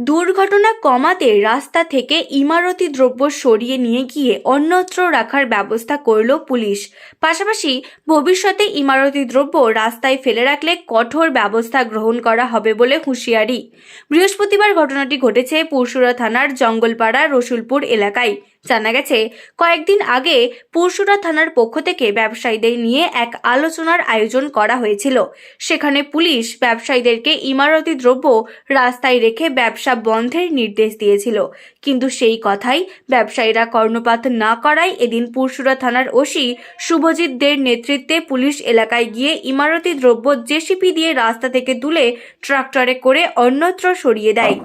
দুর্ঘটনা কমাতে রাস্তা থেকে ইমারতি দ্রব্য সরিয়ে নিয়ে গিয়ে অন্যত্র রাখার ব্যবস্থা করল পুলিশ। পাশাপাশি ভবিষ্যতে ইমারতি দ্রব্য রাস্তায় ফেলে রাখলে কঠোর ব্যবস্থা গ্রহণ করা হবে বলে হুঁশিয়ারি। বৃহস্পতিবার ঘটনাটি ঘটেছে পুরসুরা থানার জঙ্গলপাড়া রসুলপুর এলাকায়। জানা গেছে, কয়েকদিন আগে পুরসুরা থানার পক্ষ থেকে ব্যবসায়ীদের নিয়ে এক আলোচনার আয়োজন করা হয়েছিল। সেখানে পুলিশ ব্যবসায়ীদেরকে ইমারতি দ্রব্য রাস্তায় রেখে ব্যবসা বন্ধের নির্দেশ দিয়েছিল। কিন্তু সেই কথাই ব্যবসায়ীরা কর্ণপাত না করায় এদিন পুরসুরা থানার ওসি শুভজিৎ দের নেতৃত্বে পুলিশ এলাকায় গিয়ে ইমারতি দ্রব্য জেসিপি দিয়ে রাস্তা থেকে তুলে ট্রাক্টরে করে অন্যত্র সরিয়ে দেয়।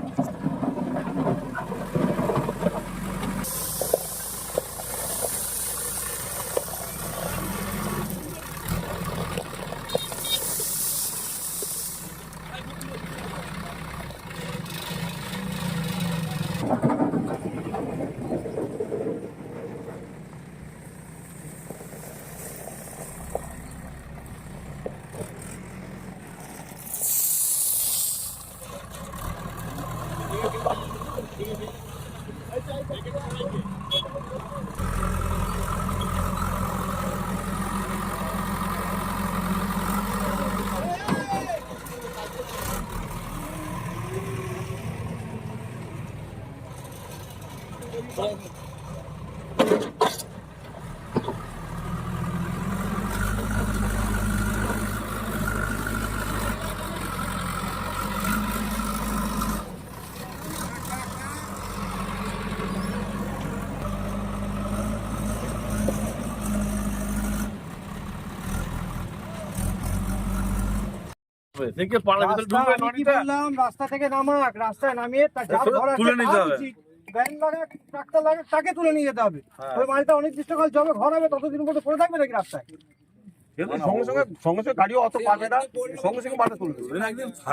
দেখে পাড়ার ভিতরে রাস্তা ঢুকবে আমি কি লরিটা বললাম রাস্তা থেকে নামাক রাস্তায় নামিয়ে তার যার তুলে- ঘর আছে তুলে নিতে তার হবে। ভ্যান লাগাক ট্রাক্টর লাগাক তাকে তুলে নিয়ে যেতে হবে। হ্যাঁ। ওই মালটা অনির্দিষ্টকাল জবে ঘর হবে ততদিন পর্যন্ত পড়ে থাকবে নাকি রাস্তায়? সঙ্গে সঙ্গে সঙ্গে সঙ্গে গাড়িও অত পাবে না সঙ্গে সঙ্গে মাথা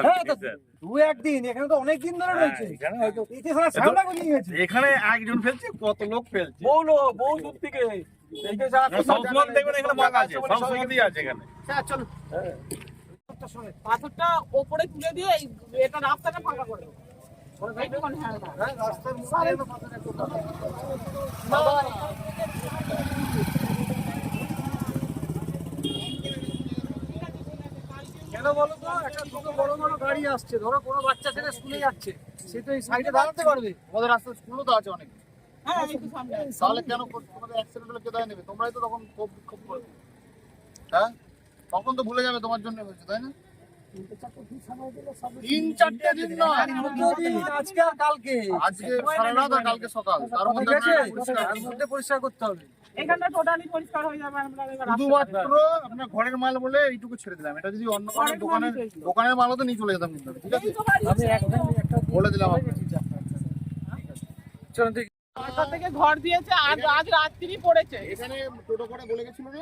হ্যাঁ তো দু একদিন এখানে তো অনেক দিন ধরে রয়েছে। এখানে একজন ফেলছে কত লোক ফেলছে। বহু লোক বহু দূর থেকে। সবসময় দেখবেন এখানে মাল আছে। সবসময় আছে এখানে। হ্যাঁ। চলো পাথরটা ওপরে তুলে দিয়ে এটা রাস্তাটা ফাঁকা করে দেবো। কেন বলো তো? একটা দুটো বড় বড় গাড়ি আসছে। ধরো কোনো বাচ্চা ছেলে স্কুলে যাচ্ছে। সে তো এই সাইডে দাঁড়াতে পারবে। আমাদের রাস্তায় স্কুলও তো আছে অনেক। হ্যাঁ। তাহলে কেন তোমাদের অ্যাক্সিডেন্ট হলে কে দায় নেবে? তোমরাই তো তখন খুব খুব করবে। হ্যাঁ? তখন তো ভুলে যাবে তোমার জন্য হয়েছে তাই না? তিন চারটে দিন না। আজকে আর কালকে? আজকে সারা রাত আর কালকে সকাল। তার মধ্যে তার মধ্যে পরিষ্কার করতে হবে। এখানটা টোটালি পরিষ্কার হয়ে যাবে আমরা শুধুমাত্র আপনার ঘরের মাল বলে এইটুকু ছেড়ে দিলাম। এটা যদি অন্য কোনো দোকানের দোকানের মালও তো নিয়ে চলে যেতাম কিন্তু। ঠিক আছে? বলে দিলাম আপনাকে। থেকে ঘর দিয়েছে আজ আজ রাত্রি পড়েছে। এখানে টোটো করে বলে গেছিল না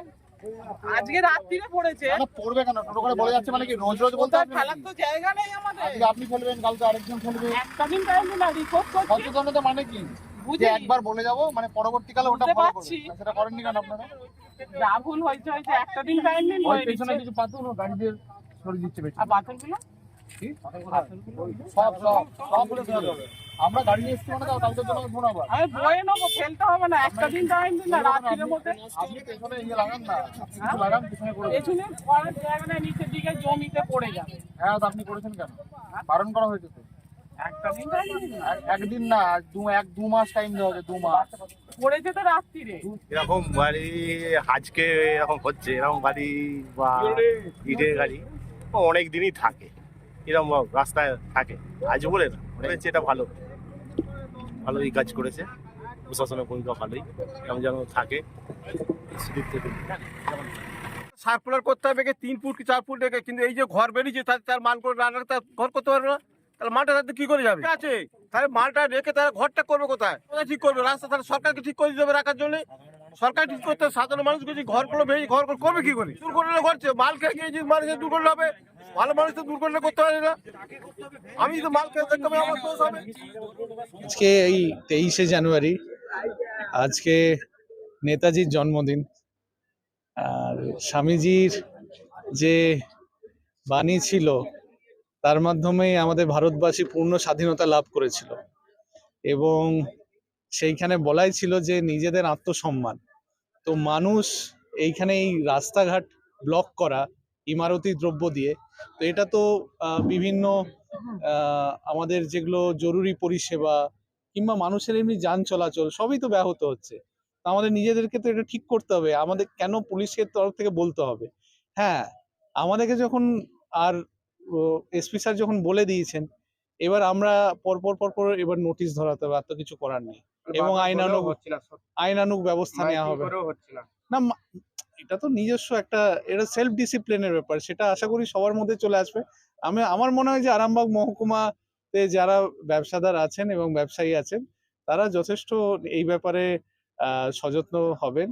আজকে রাত্রিরে পড়েছে। পড়বে কেন? টোটো করে বলে যাচ্ছে মানে কি রোজ রোজ বলতে হবে ফেলার তো জায়গা নেই আমাদের। আজকে আপনি খেলবেন কাল তো আরেকজন খেলবে একটা দিন টাইম না রিপোর্ট করছি। সচেতনতা মানে কি? যে একবার বলে যাব মানে পরবর্তীকালে ওটা ফলো। করবেন। সেটা করেননি কেন আপনারা? যা ভুল হয়েছে হয়েছে। একটা দিন টাইম দিন ওই পেছনে কিছু পাথর গাড়ি দিয়ে সরিয়ে দিচ্ছে আর পাথরগুলো? সব সব সব বলে দেওয়া হবে। আমরা গাড়ি নিয়ে এসছি মানে তো জন্য ফোন আবার। আমি বয়ে নেব ফেলতে হবে না একটা দিন টাইম দিন না রাত্রির মধ্যে। আপনি পেছনে ইয়ে লাগান না লাগান পিছনে করে পেছনে করার জায়গা নেই নিচের দিকে জমিতে পড়ে যাবে। হ্যাঁ তো আপনি করেছেন কেন? বারণ করা হয়েছে তো? একদিন না দু এক দু মাস টাইম দেওয়া হবে দু মাস। পড়েছে তো রাত্রিরে। এরকম গাড়ি আজকে এরকম হচ্ছে এরকম গাড়ি বা ইটের গাড়ি অনেক দিনই থাকে। এরকম রাস্তায় থাকে। আজ বলে না হয়েছে এটা ভালো। ভালোই কাজ করেছে। প্রশাসনের ভূমিকা ভালোই এরকম যেন থাকে। সার্কুলার করতে হবে কি? তিন ফুট কি চার ফুট রেখে? কিন্তু এই যে ঘর বেরিয়েছে তার তার মাল করে রান্না তার ঘর করতে পারবে না? তাহলে মালটা তাতে কি করে যাবে? আছে। তাহলে মালটা রেখে তারা ঘরটা করবে কোথায়? কোথায় ঠিক করবে। রাস্তা তাহলে সরকারকে ঠিক করে দেবে রাখার জন্য। সরকার ঠিক করতে সাধারণ মানুষ যদি ঘরগুলো ভেঙে ঘর করবে কি করে? দুর্ঘটনা ঘটছে মাল খেয়ে গিয়ে মানুষের দুর্ঘটনা হবে, ভালো মানুষ তো দুর্ঘটনা করতে পারে না। আমি তো মাল খেয়ে দেখতে আমার দোষ আজকে এই তেইশে জানুয়ারি, আজকে নেতাজির জন্মদিন। আর স্বামীজির যে বাণী ছিল, তার মাধ্যমেই আমাদের ভারতবাসী পূর্ণ স্বাধীনতা লাভ করেছিল। এবং সেইখানে বলাই ছিল যে নিজেদের আত্মসম্মান। তো মানুষ এইখানে এই রাস্তাঘাট ব্লক করা, ইমারতি দ্রব্য দিয়ে। তো এটা তো বিভিন্ন আমাদের যেগুলো জরুরি পরিষেবা কিংবা মানুষের এমনি যান চলাচল, সবই তো ব্যাহত হচ্ছে। আমাদের নিজেদেরকে তো এটা ঠিক করতে হবে। আমাদের কেন পুলিশের তরফ থেকে বলতে হবে? হ্যাঁ আমাদেরকে যখন আর এসপি স্যার যখন বলে দিয়েছেন, এবার আমরা পরপর পরপর এবার নোটিশ ধরাতে হবে, আর তো কিছু করার নেই। এবং আইনানুগ আইনানুগ ব্যবস্থা নেওয়া হবে। না এটা তো নিজস্ব একটা এটা সেলফ ডিসিপ্লিনের ব্যাপার সেটা আশা করি সবার মধ্যে চলে আসবে। আমি আমার মনে হয় যে আরামবাগ মহকুমাতে যারা ব্যবসাদার আছেন এবং ব্যবসায়ী আছেন তারা যথেষ্ট এই ব্যাপারে সযত্ন হবেন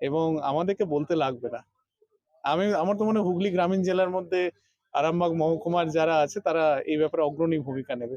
এবং আমাদেরকে বলতে লাগবে না। আমি আমার তো মনে হয় হুগলি গ্রামীণ জেলার মধ্যে আরামবাগ মহকুমার যারা আছে তারা এই ব্যাপারে অগ্রণী ভূমিকা নেবে।